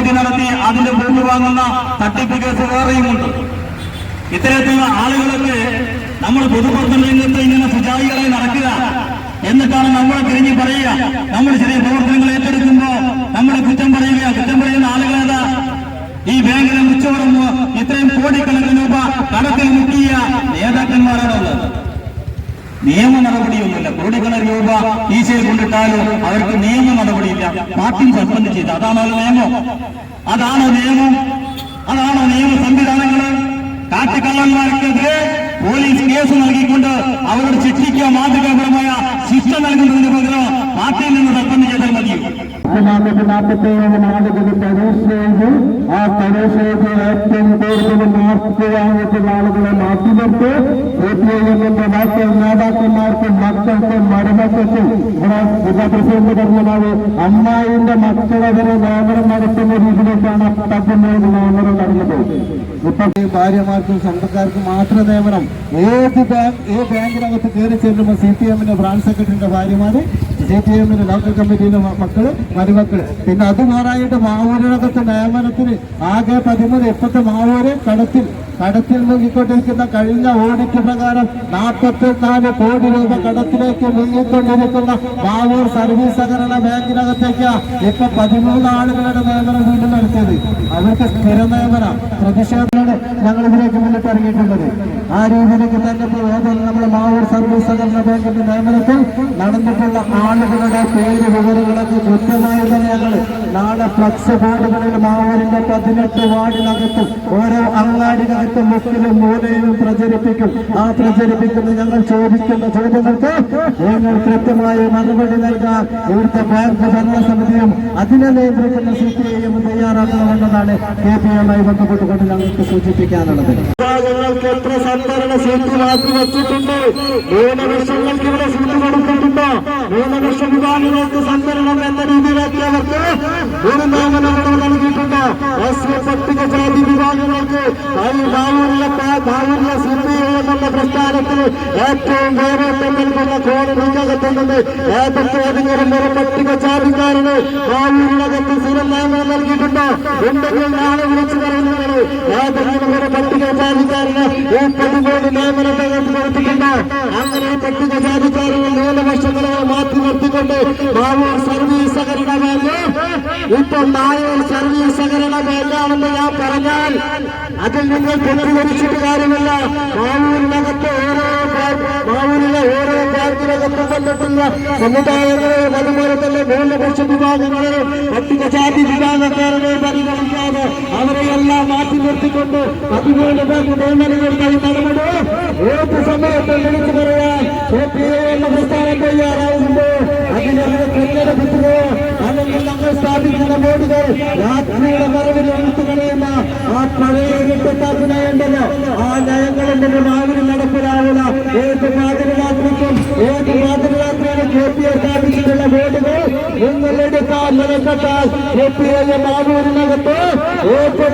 അഴിമതി നടത്തി അതിന്റെ ഭൂമി വാങ്ങുന്ന തട്ടിപ്പ് കേസ് വേറെയുമുണ്ട് ഇത്തരത്തിലുള്ള ആളുകളൊക്കെ നമ്മൾ പൊതുപ്രവർത്തന രംഗത്ത് ഇങ്ങനെ സുജാതികളെ നടക്കുക എന്നിട്ടാണ് നമ്മൾ തിരിഞ്ഞു പറയുക. നമ്മൾ ചെറിയ പ്രവർത്തനങ്ങൾ ഏറ്റെടുക്കുമ്പോ നമ്മുടെ കുറ്റം പറയുക. കുറ്റം പറയുന്ന ആളുകളേതാ? ഈ ബാങ്കിലെ ഉച്ചവറം ഇത്രയും കോടിക്കണക്കിന് രൂപ കടത്തിൽ മുക്കിയ നേതാക്കന്മാരാണുള്ളത്. നിയമ നടപടിയൊന്നുമില്ല. ഈശയിൽ അവർക്ക് നിയമ നടപടിയില്ല. പാർട്ടി ചെയ്ത്. അതാണോ നിയമം. അതാണോ നിയമം? അതാണോ നിയമ സംവിധാനങ്ങൾ കാട്ടുകള്ളന്മാർക്കെതിരെ പോലീസ് കേസ് നൽകിക്കൊണ്ട് അവരോട് ശിക്ഷിക്കുക മാതൃകാപരമായ ശിക്ഷ നൽകുന്നതിന് പകരം പാർട്ടിയിൽ നിന്ന് സസ്പെൻഡ് ചെയ്താൽ മതി. നാനൂറ്റി നാൽപ്പത്തി ഏഴ് നാളുകളിൽ പരീക്ഷ ആ പരീക്ഷ എഴുതി ഏറ്റവും കൂടുതൽ മാർക്ക് വാങ്ങിയിട്ടുള്ള ആളുകളെ മാറ്റി നിർത്തി സി പി ഐ എമ്മിന്റെ ബാക്കി നേതാക്കന്മാർക്കും മക്കൾക്കും മരുമക്കൾക്കും ഇവിടെ ജില്ലാ പ്രസിഡന്റ് പറഞ്ഞത് അമ്മായിന്റെ മക്കളെ വരെ നിയമനം നടത്തുന്ന രീതിയിലേക്കാണ് പതിമൂന്ന് നിയമനം നടന്നത് ഇപ്പൊ ഭാര്യമാർക്കും സ്വന്തക്കാർക്കും മാത്രം നിയമനം ഏത് ബാങ്ക് ഏത് ബാങ്കിനകത്ത് കയറി ചെല്ലുമ്പോൾ സി പി എമ്മിന്റെ ബ്രാഞ്ച് സെക്രട്ടറിന്റെ ഭാര്യമാര് സി പി എമ്മിന്റെ ലോക്കൽ കമ്മിറ്റിയിലെ മക്കൾ മരുമക്കൾ. പിന്നെ അത് മാറായിട്ട് മാവൂരിനകത്ത് നിയമനത്തിന് ആകെ പതിമൂന്ന് ഇപ്പത്തെ മാവൂര്? കടത്തിൽ. കടത്തിൽ മുങ്ങിക്കൊണ്ടിരിക്കുന്ന കഴിഞ്ഞ ഓഡിറ്റ് പ്രകാരം നാൽപ്പത്തിനാല് കോടി രൂപ കടത്തിലേക്ക് മുങ്ങിക്കൊണ്ടിരിക്കുന്ന മാവൂർ സർവീസ് സഹകരണ ബാങ്കിനകത്തേക്ക് ഇപ്പൊ പതിമൂന്ന് ആളുകളുടെ നിയമനം വീണ്ടും നടത്തിയത്. അവർക്ക് സ്ഥിര നിയമന പ്രതിഷേധമാണ് ഞങ്ങൾ ഇതിലേക്ക് മുന്നിട്ട് ഇറങ്ങിയിട്ടുള്ളത്. ആ രീതിയിലേക്ക് തന്നെ ഇപ്പോൾ നമ്മുടെ മാവൂർ സർവീസ് സഹകരണ ബാങ്കിന്റെ നിയമനത്തിൽ നടന്നിട്ടുള്ള ആളുകളുടെ പേര് വിവരങ്ങളൊക്കെ കൃത്യമായി തന്നെ ഞങ്ങൾ നാളെ ഫ്ലക്സ് ബോർഡുകളിൽ മാവൂരിന്റെ പതിനെട്ട് വാർഡിനകത്തും ഓരോ അങ്ങാടിനകത്തും മുക്കിലും മൂലയിലും പ്രചരിപ്പിക്കും. ആ പ്രചരിപ്പിക്കുന്ന ഞങ്ങൾ ചോദിക്കുന്ന ചോദ്യങ്ങൾക്ക് ഞങ്ങൾ കൃത്യമായി മറുപടി നൽകാൻ ഇവിടുത്തെ ബാങ്ക് ഭരണസമിതിയും അതിനെ നിയന്ത്രിക്കുന്ന സി പി ഐയും തയ്യാറാക്കണമെന്നതാണ് കെ പി എമ്മായി ബന്ധപ്പെട്ടുകൊണ്ട് ഞങ്ങൾക്ക് സൂചിപ്പിക്കാനുള്ളത്. വിഭാഗങ്ങൾക്ക് എത്ര സംവരണ സീറ്റ് മാറ്റി വെച്ചിട്ടുണ്ട്? ന്യൂനപക്ഷങ്ങൾക്ക് ഇവിടെ സീറ്റ് കൊടുത്തിട്ടുണ്ട്. മൂന്ന് വർഷം വിഭാഗങ്ങൾക്ക് സംവരണം എന്ന രീതിയിലേക്ക് അവർക്ക് ഒരു നിയമനം ഇവിടെ നൽകിയിട്ടുണ്ടോ എസ് സി ഈ ബാവൂരിലെ ബാവൂരിലെ സി എന്നുള്ള പ്രസ്ഥാനത്തിന് ഏറ്റവും ഗൗരവം നൽകുന്ന കോടതിക്കകത്ത് നിന്ന് ഏതൊക്കെ അധികാരം പട്ടികജാതിക്കാരന് ബാവൂരിനകത്ത് സ്ഥിരം നിയമനം ഉണ്ടെങ്കിൽ നാളെ വിളിച്ചു പറയുന്നതാണ്. ഏതെങ്കിലും ഒരു പട്ടികജാതിക്കാരന് ഈ പതിമൂന്ന് നിയമനത്തിനകത്ത് കൊടുത്തിട്ടുണ്ടോ അങ്ങനെ ഈ പട്ടികജാതിക്കാരനെ ന്യൂനപക്ഷങ്ങളെ മാറ്റി നിർത്തിക്കൊണ്ട് ബാവൂർ സർവീസ് സഹകരണ ബാങ്ക്. ഇപ്പോൾ സർവീസ് സഹകരണ ഞാൻ പറഞ്ഞാൽ അതിൽ നിങ്ങൾ തെറ്റിദ്ധരിച്ചിട്ട് കാര്യമല്ല. ബാവൂരിനകത്ത് ഓരോ മാവൂരിലെ ഓരോ ബാങ്കിനകത്തും വന്നിട്ടുള്ള സമുദായങ്ങളെയും അതുപോലെ തന്നെ ന്യൂനപക്ഷ വിഭാഗങ്ങളെയും പട്ടികജാതി വിഭാഗക്കാരനെ പരിഗണിക്കാതെ അവരെയെല്ലാം മാറ്റി നിർത്തിക്കൊണ്ട് പതിമൂന്ന് പേർക്ക് നിയമനങ്ങൾക്കായി നടപടി. സമയത്തും വിളിച്ചു പറയാൻ എന്ന പ്രസ്ഥാനം തയ്യാറാവുന്നുണ്ട് അതിനവരെ തെരഞ്ഞെടുപ്പിക്കുകയോ അല്ലെങ്കിൽ നമ്മൾ സ്ഥാപിക്കുന്ന ബോർഡുകൾ രാത്രിയുടെ മറവിൽ എടുത്തു കളയുന്ന ആ പഴയ കിട്ടാത്ത നയമുണ്ടല്ലോ ആ നയങ്ങളുടെ മാവിൽ നടപ്പിലാവുന്ന ഏത് മാതൃരാത്രിക്കും ഏത് മാതൃരാത്രിയാണ് കെ പി എ സ്ഥാപിച്ചിട്ടുള്ള നിങ്ങൾ എടുക്കാൻ നിലക്കെട്ടാൽ കെ പി എ മാവൂരിനകത്ത് ഏത്